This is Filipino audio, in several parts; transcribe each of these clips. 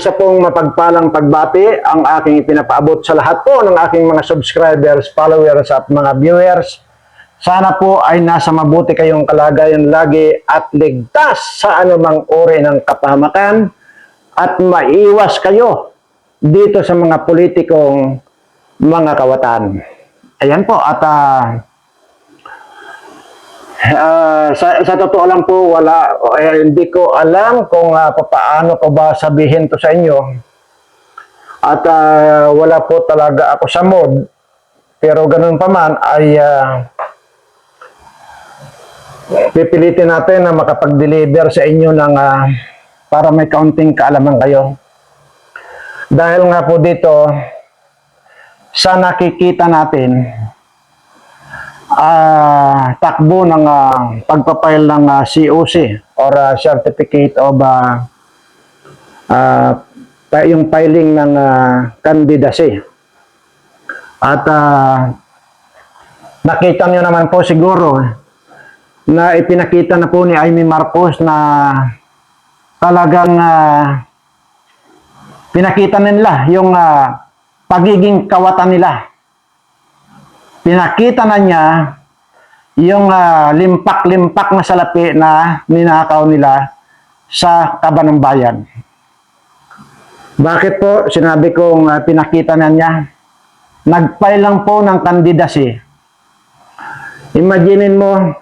isa pong mapagpalang pagbati ang aking ipinapaabot sa lahat po ng aking mga subscribers, followers at mga viewers. Sana po ay nasa mabuti kayong kalagayan lagi at ligtas sa anumang uri ng kapahamakan at maiwas kayo dito sa mga politikong mga kawatan. Ayan po at ah, Ah, sa, sa totoo lang po, wala, eh, hindi ko alam kung uh, paano ko ba sabihin to sa inyo. At ah, wala po talaga ako sa mood. Pero ganun pa man ay ah, pipilitin natin na makapag-deliver sa inyo ng ah, para may kaunting kaalaman kayo. Dahil nga po dito, sa nakikita natin, ah takbo ng ah, pagpapile ng ah, COC or ah, Certificate of ah, pa- yung filing ng ah, candidacy. At ah, nakita nyo naman po siguro na ipinakita na po ni Amy Marcos na talagang ah, pinakita nila yung ah, pagiging kawatan nila pinakita na niya yung ah, limpak-limpak na salapi na ninakaw nila sa kaba ng bayan. Bakit po sinabi kong ah, pinakita na niya? Nagfile lang po ng candidacy. Imaginin mo,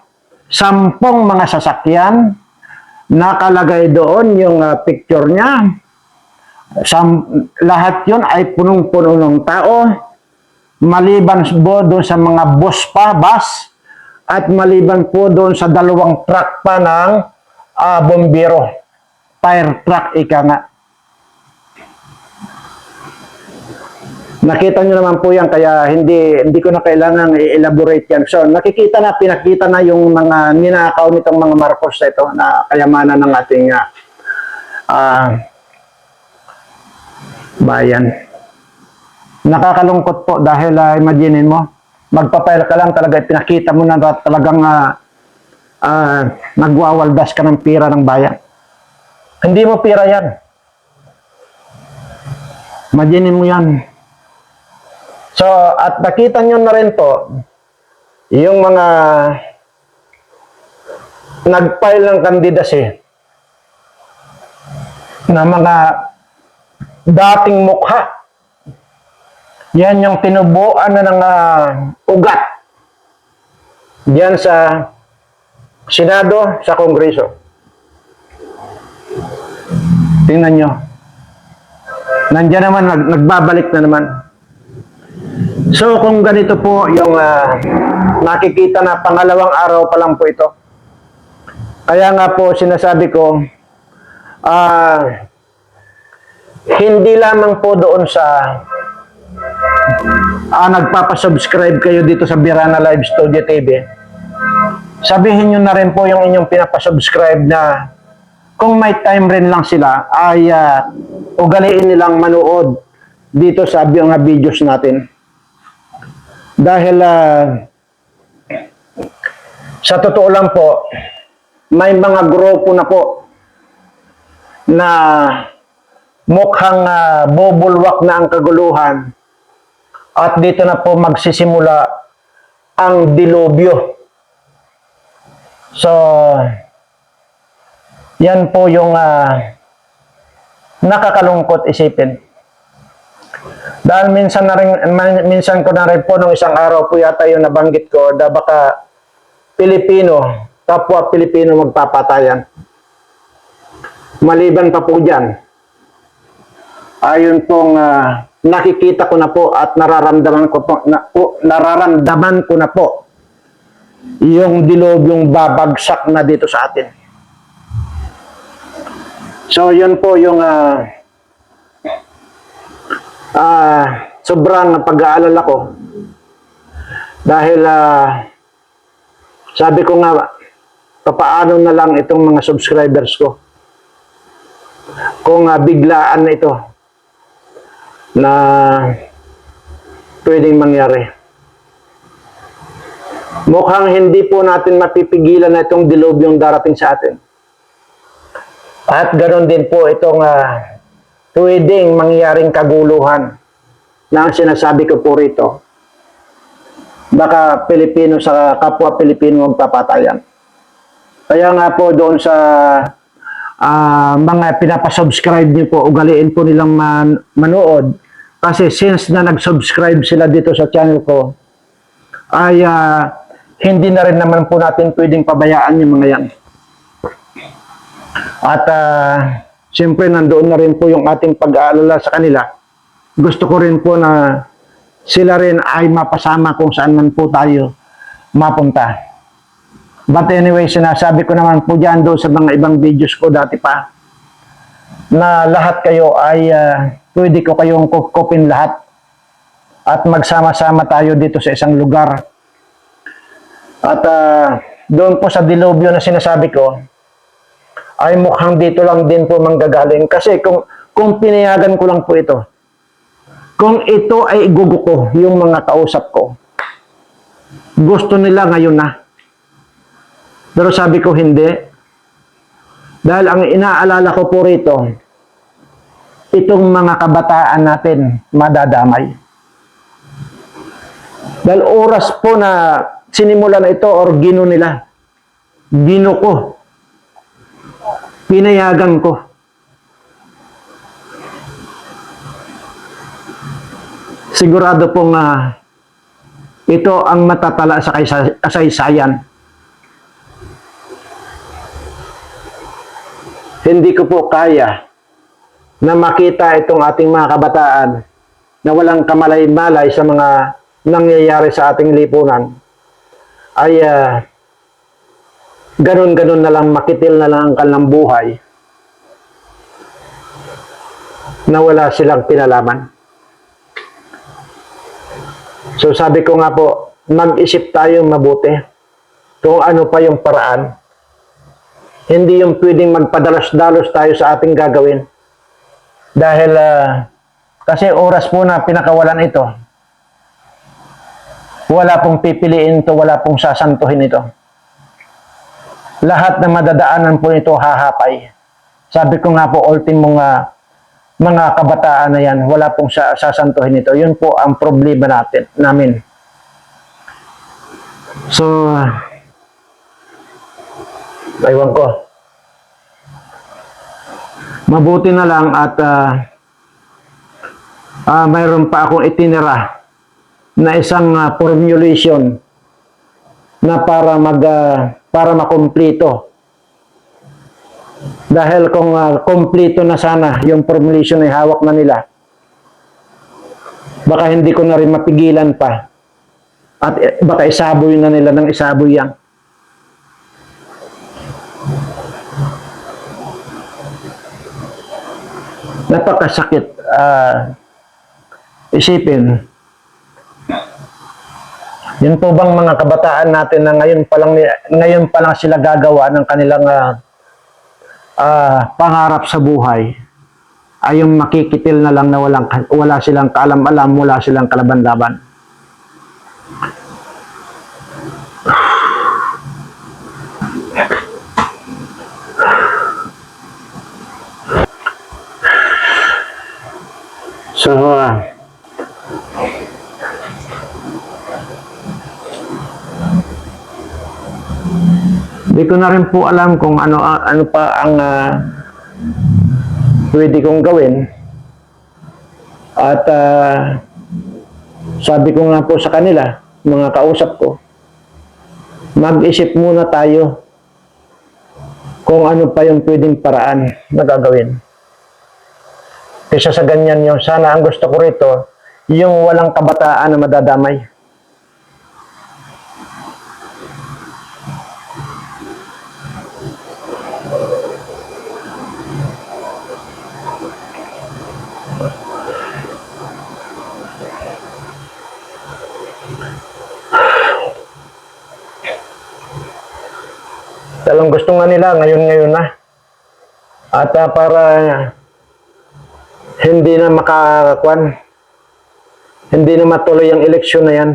sampung mga sasakyan, nakalagay doon yung ah, picture niya. Sam, lahat yun ay punong-puno ng tao maliban po doon sa mga bus pa, bus, at maliban po doon sa dalawang truck pa ng ah, bombero. Fire truck, ika nga. Nakita nyo naman po yan, kaya hindi hindi ko na kailangan i-elaborate yan. So, nakikita na, pinakita na yung mga ninakaw nitong mga Marcos na ito na kayamanan ng ating ah, ah, bayan. Nakakalungkot po dahil uh, imaginein mo, magpapile ka lang talaga, pinakita mo na talagang uh, uh, nagwawaldas ka ng pira ng bayan. Hindi mo pira yan. Imaginein mo yan. So, at nakita nyo na rin po, yung mga nag-file ng candidacy na mga dating mukha yan yung tinubuan na ng ah, ugat. Diyan sa Senado, sa Kongreso. Tingnan nyo. Nandiyan naman, nag, nagbabalik na naman. So, kung ganito po yung ah, nakikita na pangalawang araw pa lang po ito. Kaya nga po sinasabi ko, ah, hindi lamang po doon sa ah, nagpapasubscribe kayo dito sa Birana Live Studio TV, sabihin nyo na rin po yung inyong pinapasubscribe na kung may time rin lang sila, ay uh, ugaliin nilang manood dito sa mga videos natin. Dahil ah, sa totoo lang po, may mga grupo na po na mukhang uh, bubulwak na ang kaguluhan at dito na po magsisimula ang dilubyo. So, yan po yung uh, nakakalungkot isipin. Dahil minsan na rin, minsan ko na rin po nung isang araw po yata yung nabanggit ko na baka Pilipino, kapwa Pilipino magpapatayan. Maliban pa po dyan, ayon pong ah, nakikita ko na po at nararamdaman ko po, na, po nararamdaman ko na po yung dilobyong babagsak na dito sa atin. So yun po yung ah ah, sobrang pag-aalala ko dahil ah, sabi ko nga papaano na lang itong mga subscribers ko kung ah, biglaan ito na pwedeng mangyari. Mukhang hindi po natin mapipigilan na itong dilubyong darating sa atin. At ganoon din po itong ah, pwedeng mangyaring kaguluhan na ang sinasabi ko po rito. Baka Pilipino sa kapwa Pilipino magpapatayan. Kaya nga po doon sa ah, mga pinapasubscribe niyo po, ugaliin po nilang man- manood. Kasi since na nag-subscribe sila dito sa channel ko, ay ah, hindi na rin naman po natin pwedeng pabayaan yung mga yan. At uh, siyempre nandoon na rin po yung ating pag-aalala sa kanila. Gusto ko rin po na sila rin ay mapasama kung saan man po tayo mapunta. But anyway, sinasabi ko naman po dyan doon sa mga ibang videos ko dati pa na lahat kayo ay ah, pwede ko kayong kukupin lahat at magsama-sama tayo dito sa isang lugar. At ah, doon po sa dilubyo na sinasabi ko, ay mukhang dito lang din po manggagaling. Kasi kung, kung pinayagan ko lang po ito, kung ito ay igugo ko, yung mga kausap ko, gusto nila ngayon na. Pero sabi ko hindi. Dahil ang inaalala ko po rito, itong mga kabataan natin madadamay. Dahil oras po na sinimulan na ito or gino nila, gino ko, pinayagan ko. Sigurado pong ah, ito ang matatala sa kasaysayan. Hindi ko po kaya na makita itong ating mga kabataan na walang kamalay-malay sa mga nangyayari sa ating lipunan ay ah, ganun-ganun na lang, makitil na lang ang kanilang buhay na wala silang pinalaman. So sabi ko nga po, mag-isip tayo mabuti kung ano pa yung paraan. Hindi yung pwedeng magpadalos-dalos tayo sa ating gagawin. Dahil ah, kasi oras po na pinakawalan ito, wala pong pipiliin ito, wala pong sasantuhin ito lahat na madadaanan po ito hahapay. Sabi ko nga po, ultimo nga, mga kabataan na yan, wala pong sa, sasantuhin ito. Yun po ang problema natin, namin. So, aywan ko. Mabuti na lang at ah, ah, mayroon pa akong itinira na isang ah, formulation na para mag ah, para makumpleto. Dahil kung ah, kumpleto na sana yung formulation ay hawak na nila, baka hindi ko na rin mapigilan pa. At eh, baka isaboy na nila ng isaboy yan. Napakasakit ah, isipin yun po bang mga kabataan natin na ngayon pa lang ngayon pa lang sila gagawa ng kanilang ah, ah, pangarap sa buhay ay yung makikitil na lang na walang wala silang kaalam-alam, wala silang kalaban-laban. So, ah, Hindi ko na rin po alam kung ano ah, ano pa ang ah, pwede kong gawin. At ah, sabi ko nga po sa kanila, mga kausap ko, mag-isip muna tayo kung ano pa yung pwedeng paraan na gagawin. Kaysa sa ganyan yung sana ang gusto ko rito, yung walang kabataan na madadamay. Talagang gusto nga nila ngayon-ngayon na. At ah, para hindi na makakuan, hindi na matuloy ang eleksyon na yan.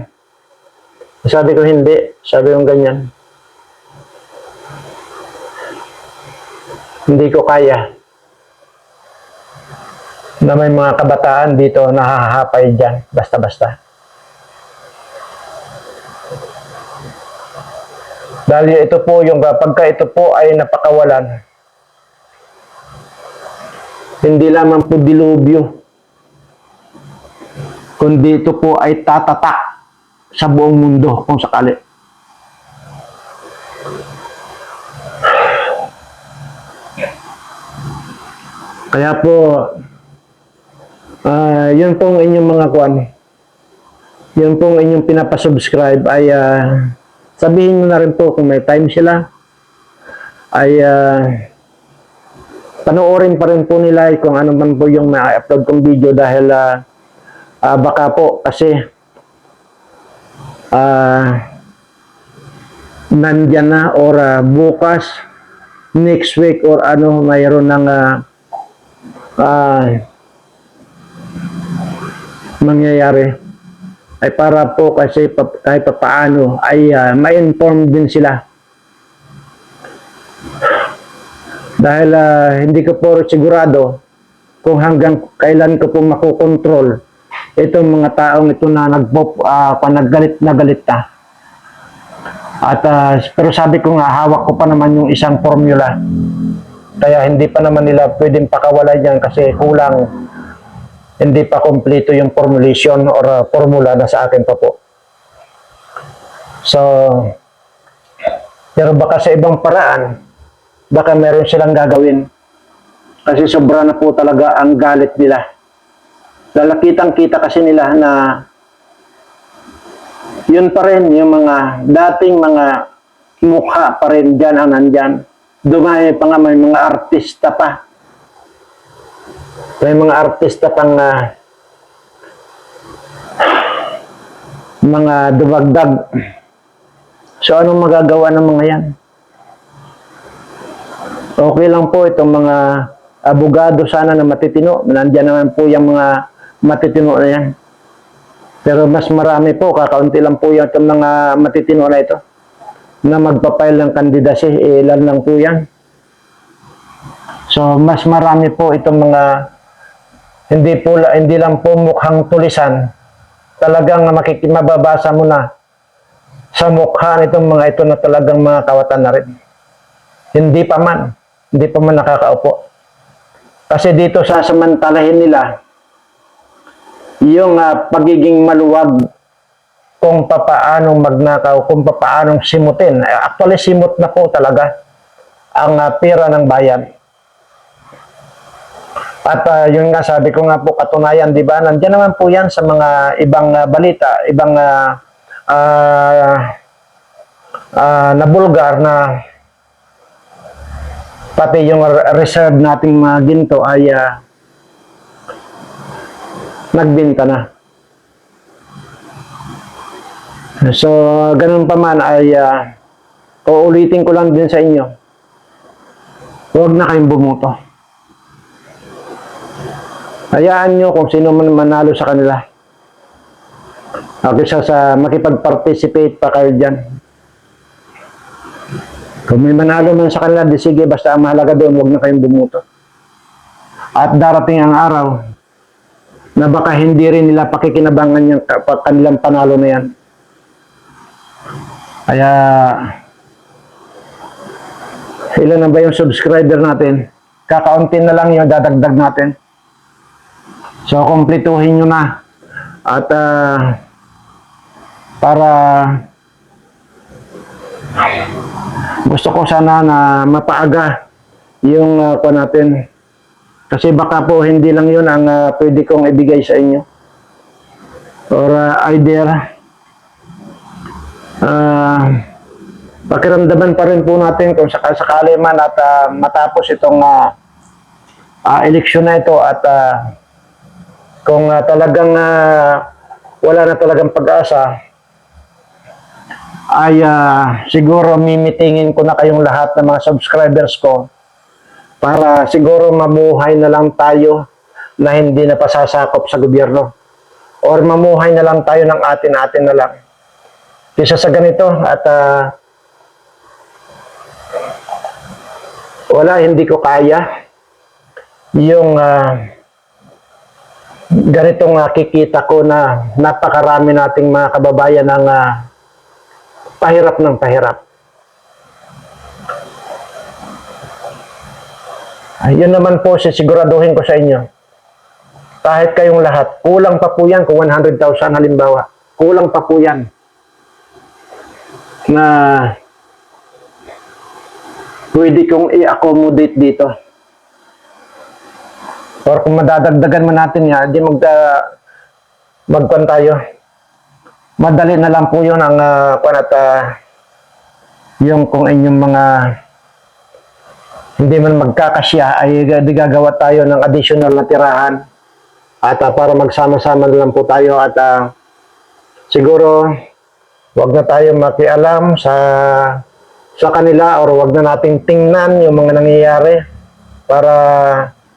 Sabi ko hindi, sabi ko ganyan. Hindi ko kaya. na may mga kabataan dito nahahapay dyan, basta-basta. Dahil ito po yung pagka ito po ay napakawalan, hindi lamang po dilubyo, kundi ito po ay tatatak sa buong mundo kung sakali. Kaya po, ah yun pong inyong mga kwan, yun pong inyong pinapasubscribe ay ah, sabihin nyo na rin po kung may time sila, ay ah, panoorin pa rin po nila kung ano man po yung ma-upload kong video dahil ah, ah, baka po kasi ah nandyan na or ah, bukas next week or ano mayroon ng ah, ah, mangyayari ay para po kasi pa, kahit pa paano ay ah, ma-inform din sila dahil ah, hindi ko po sigurado kung hanggang kailan ko po makokontrol itong mga taong ito na nagpop, ah, pa naggalit na galit na. At ah, pero sabi ko nga hawak ko pa naman yung isang formula. Kaya hindi pa naman nila pwedeng pakawalan yan kasi kulang hindi pa kompleto yung formulation or ah, formula na sa akin pa po. So, pero baka sa ibang paraan, baka meron silang gagawin. Kasi sobra na po talaga ang galit nila. Lalakitang kita kasi nila na yun pa rin yung mga dating mga mukha pa rin dyan ang nandyan. Dumami pa nga may mga artista pa. May mga artista pang ah, mga dumagdag. So anong magagawa ng mga yan? Okay lang po itong mga abogado sana na matitino. Nandiyan naman po yung mga matitino na yan. Pero mas marami po, kakaunti lang po yung itong mga matitino na ito na magpapail ng kandidasi, eh, ilan lang po yan. So, mas marami po itong mga hindi po hindi lang po mukhang tulisan. Talagang mababasa mo na sa mukha nitong mga ito na talagang mga kawatan na rin. Hindi pa man, hindi pa man nakakaupo. Kasi dito sasamantalahin nila yung ah, pagiging maluwag kung papaanong magnakaw, kung papaanong simutin. Actually, simut na po talaga ang ah, pera ng bayan. At ah, yun nga, sabi ko nga po, katunayan, di ba? Nandiyan naman po yan sa mga ibang ah, balita, ibang ah, ah, ah, na bulgar na pati yung re- reserve nating mga ginto ay ah, nagbenta na. So, ganun pa man ay uh, uulitin ko lang din sa inyo. Huwag na kayong bumuto. Hayaan nyo kung sino man manalo sa kanila. Okay, sa, sa makipag-participate pa kayo dyan. Kung may manalo man sa kanila, di sige, basta ang mahalaga doon, huwag na kayong bumuto. At darating ang araw, na baka hindi rin nila pakikinabangan yung kanilang panalo na yan. Kaya, ilan na ba yung subscriber natin? Kakaunti na lang yung dadagdag natin. So, kumpletuhin nyo na. At, ah, para gusto ko sana na mapaaga yung uh, natin. Kasi baka po hindi lang yun ang ah, pwede kong ibigay sa inyo. Or ah, either ah pakiramdaman pa rin po natin kung sakasakali man at ah, matapos itong ah, ah, eleksyon na ito at ah, kung ah, talagang ah, wala na talagang pag-asa ay ah, siguro mimitingin ko na kayong lahat ng mga subscribers ko para siguro mamuhay na lang tayo na hindi na pasasakop sa gobyerno. Or mamuhay na lang tayo ng atin-atin na lang. Kisa sa ganito at ah, wala, hindi ko kaya yung ah, ganitong nakikita ko na napakarami nating mga kababayan ang ah, pahirap ng pahirap. Ayun naman po sisiguraduhin ko sa inyo. Kahit kayong lahat, kulang pa po yan kung 100,000 halimbawa. Kulang pa po yan. Na pwede kong i-accommodate dito. Or kung madadagdagan man natin yan, di mag, magkwan tayo. Madali na lang po yun ang uh, kwan at ah, yung kung inyong mga hindi man magkakasya ay gagawa tayo ng additional na tirahan at ah, para magsama-sama na lang po tayo at ah, siguro wag na tayo makialam sa sa kanila or wag na nating tingnan yung mga nangyayari para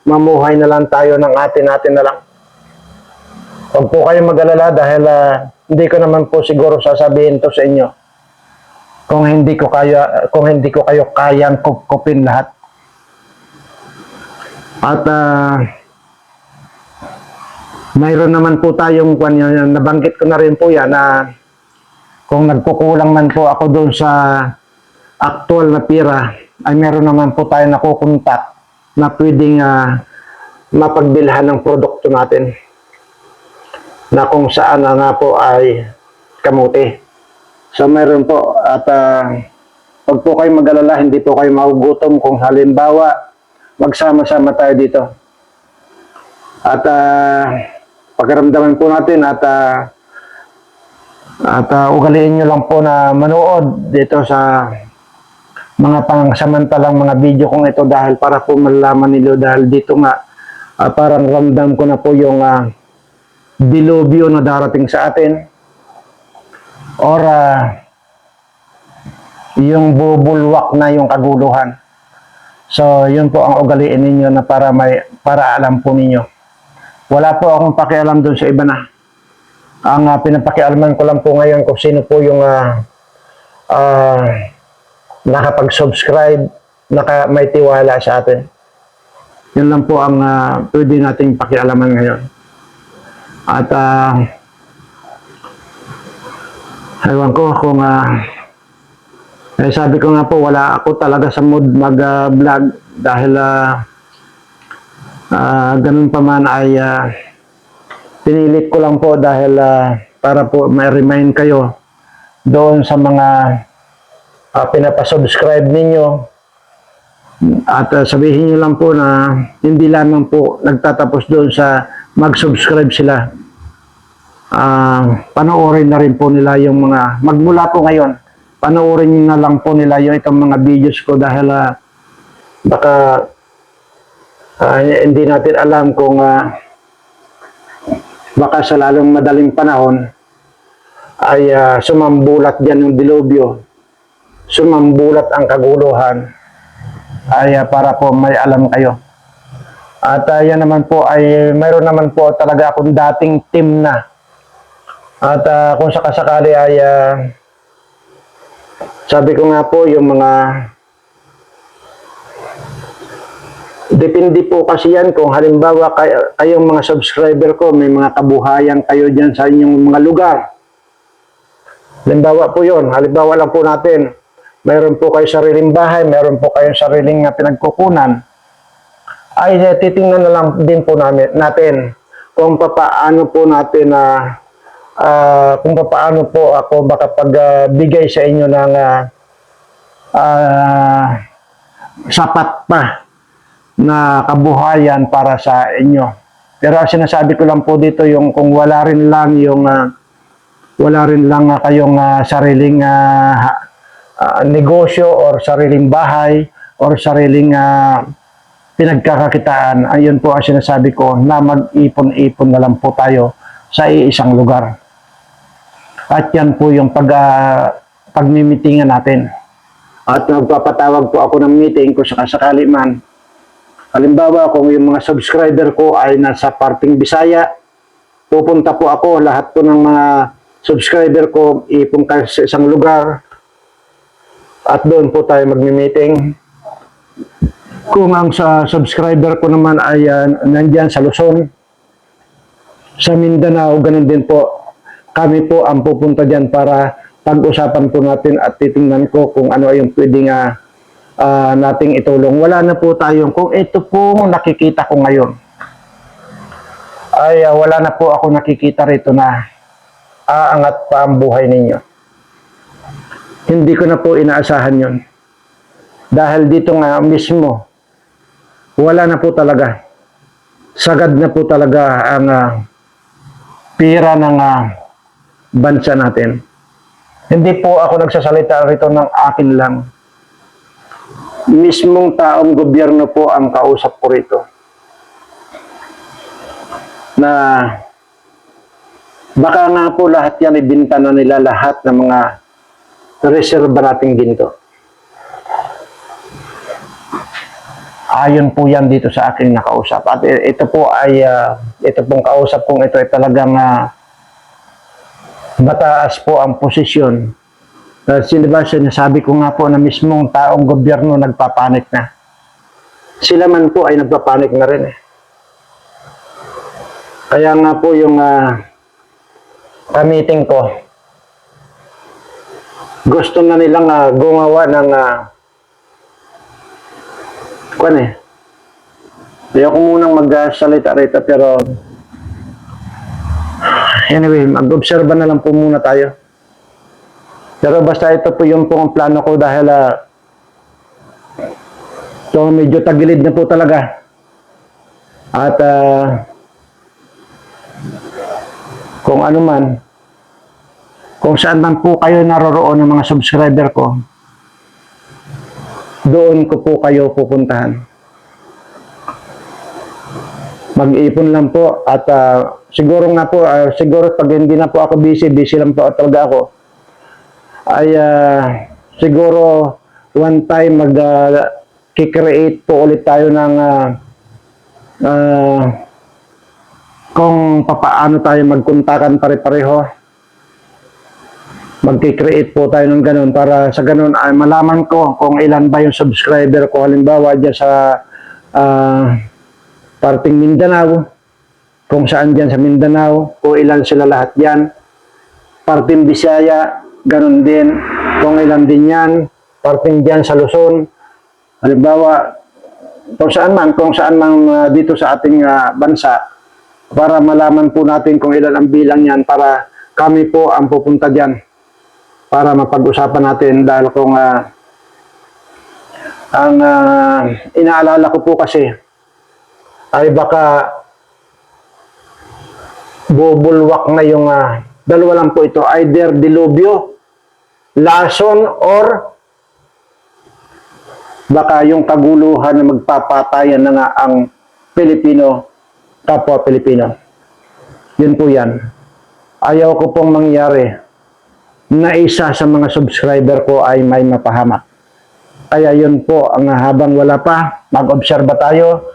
mamuhay na lang tayo ng atin-atin na lang. Huwag po kayo mag-alala dahil ah, hindi ko naman po siguro sasabihin to sa inyo kung hindi ko kaya kung hindi ko kayo kayang kupkupin lahat. At ah, mayroon naman po tayong nabanggit ko na rin po yan na kung nagkukulang man po ako doon sa actual na pira ay meron naman po tayo nakukontak na pwedeng ah, mapagbilhan ng produkto natin na kung saan na nga po ay kamuti. So meron po at ah, pag po kayo mag-alala, hindi po kayo magugutom kung halimbawa magsama-sama tayo dito. At ah, pakiramdaman po natin at ah, at ah, ugaliin nyo lang po na manood dito sa mga pangsamantalang mga video kong ito dahil para po malalaman nilo dahil dito nga ah, parang ramdam ko na po yung ah, dilubyo na darating sa atin or ah, yung bubulwak na yung kaguluhan. So, yun po ang ugaliin ninyo na para may para alam po ninyo. Wala po akong pakialam doon sa iba na. Ang ah, pinapakialaman ko lang po ngayon kung sino po yung ah, ah, nakapag-subscribe, naka, may tiwala sa atin. Yun lang po ang ah, pwede nating pakialaman ngayon. At ah, ewan ko kung ah, eh, sabi ko nga po, wala ako talaga sa mood mag-vlog dahil ah, ah, ganun pa man ay ah, pinilit ko lang po dahil ah, para po may remind kayo doon sa mga ah, pinapasubscribe ninyo at ah, sabihin niyo lang po na hindi lamang po nagtatapos doon sa mag-subscribe sila. Ah, panoorin na rin po nila yung mga magmula po ngayon. Panoorin na lang po nila yung itong mga videos ko dahil ah, baka ah, hindi natin alam kung ah, baka sa lalong madaling panahon ay ah, sumambulat dyan yung dilubyo, sumambulat ang kaguluhan, ay ah, para po may alam kayo. At ah, yan naman po ay mayroon naman po talaga akong dating team na. At ah, kung sakasakali ay ah, sabi ko nga po yung mga Depende po kasi yan kung halimbawa kayo, kayong mga subscriber ko, may mga kabuhayan kayo dyan sa inyong mga lugar. Halimbawa po yun, halimbawa lang po natin, mayroon po kayo sariling bahay, mayroon po kayong sariling uh, pinagkukunan, ay eh, titingnan na lang din po namin, natin kung papaano po natin na ah, kung papaano po ako makapagbigay sa inyo ng ah, ah, sapat pa na kabuhayan para sa inyo. Pero sinasabi ko lang po dito yung kung wala rin lang yung ah, wala rin lang ah, kayong ah, sariling ah, ah, negosyo or sariling bahay or sariling ah, pinagkakakitaan, ayun po ang sinasabi ko na mag-ipon-ipon na lang po tayo sa iisang lugar. At yan po yung pag, ah, pagmimitingan natin. At nagpapatawag po ako ng meeting kung sakasakali man. Halimbawa, kung yung mga subscriber ko ay nasa parting Bisaya, pupunta po ako, lahat po ng mga subscriber ko, ipunta sa isang lugar, at doon po tayo magmi-meeting. Kung ang sa subscriber ko naman ay ah, nandyan sa Luzon, sa Mindanao, ganun din po. Kami po ang pupunta dyan para pag-usapan po natin at titingnan ko kung ano yung pwedeng ah, ah, nating itulong. Wala na po tayong, kung ito po nakikita ko ngayon, ay ah, wala na po ako nakikita rito na aangat pa ang buhay ninyo. Hindi ko na po inaasahan yon. Dahil dito nga mismo, wala na po talaga. Sagad na po talaga ang ah, pira ng ah, bansa natin. Hindi po ako nagsasalita rito ng akin lang. Mismong taong gobyerno po ang kausap ko rito. Na baka nga po lahat yan ibinta na nila lahat ng mga reserva nating ginto. Ayon po yan dito sa aking nakausap. At ito po ay, ah, ito pong kausap kong ito ay talagang ah, mataas po ang posisyon. Uh, ba sinasabi ko nga po na mismong taong gobyerno nagpapanik na. Sila man po ay nagpapanik na rin eh. Kaya nga po yung ah, ka-meeting ko, gusto na nilang ah, gumawa ng uh, kwan eh. Ayoko munang magsalita rito pero anyway, mag-obserba na lang po muna tayo. Pero basta ito po yung pong plano ko dahil ah, so medyo tagilid na po talaga. At ah, kung ano man, kung saan man po kayo naroroon ng mga subscriber ko, doon ko po kayo pupuntahan. Mag-ipon lang po at ah, siguro nga po, ah, siguro pag hindi na po ako busy, busy lang po talaga ako, ay ah, siguro one time mag kikreate po ulit tayo ng ah, ah, kung papaano tayo magkuntakan pare-pareho magkikreate po tayo ng ganun para sa ganun ay malaman ko kung ilan ba yung subscriber ko. Halimbawa dyan sa ah, parting Mindanao kung saan dyan sa Mindanao kung ilan sila lahat dyan. Parting Bisaya ganun din. Kung ilan din yan parting dyan sa Luzon. Halimbawa kung saan man kung saan man ah, dito sa ating ah, bansa para malaman po natin kung ilan ang bilang yan para kami po ang pupunta dyan para mapag-usapan natin dahil kung ah, ang ah, inaalala ko po kasi ay baka bubulwak na yung ah, dalawa lang po ito either dilubyo lason or baka yung kaguluhan na magpapatayan na nga ang Pilipino kapwa Pilipino. Yun po yan. Ayaw ko pong mangyari na isa sa mga subscriber ko ay may mapahamak. Kaya yun po, ang habang wala pa, mag-obserba tayo,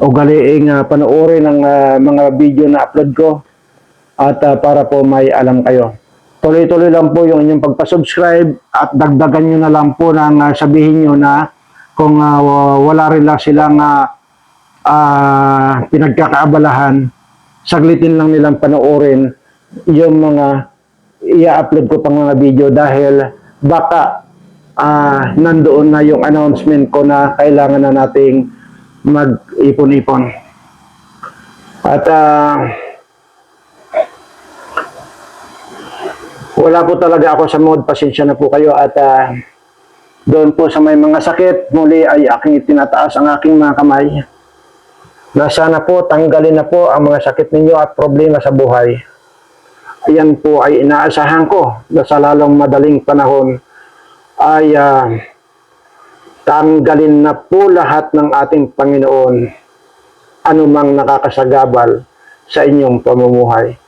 ugaliing uh, panoorin ang ah, mga video na upload ko at ah, para po may alam kayo. Tuloy-tuloy lang po yung inyong pagpa-subscribe at dagdagan nyo na lang po nang ah, sabihin nyo na kung wa- wala rin lang silang ah, ah, pinagkakaabalahan, saglitin lang nilang panoorin yung mga i-upload ko pang mga video dahil baka ah, nandoon na yung announcement ko na kailangan na nating mag-ipon-ipon. At ah, wala po talaga ako sa mood, pasensya na po kayo at ah, doon po sa may mga sakit, muli ay aking itinataas ang aking mga kamay. Na sana po tanggalin na po ang mga sakit ninyo at problema sa buhay yan po ay inaasahan ko na sa lalong madaling panahon ay ah, tanggalin na po lahat ng ating Panginoon anumang nakakasagabal sa inyong pamumuhay.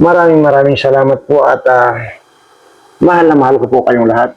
Maraming maraming salamat po at ah, mahal na mahal ko po kayong lahat.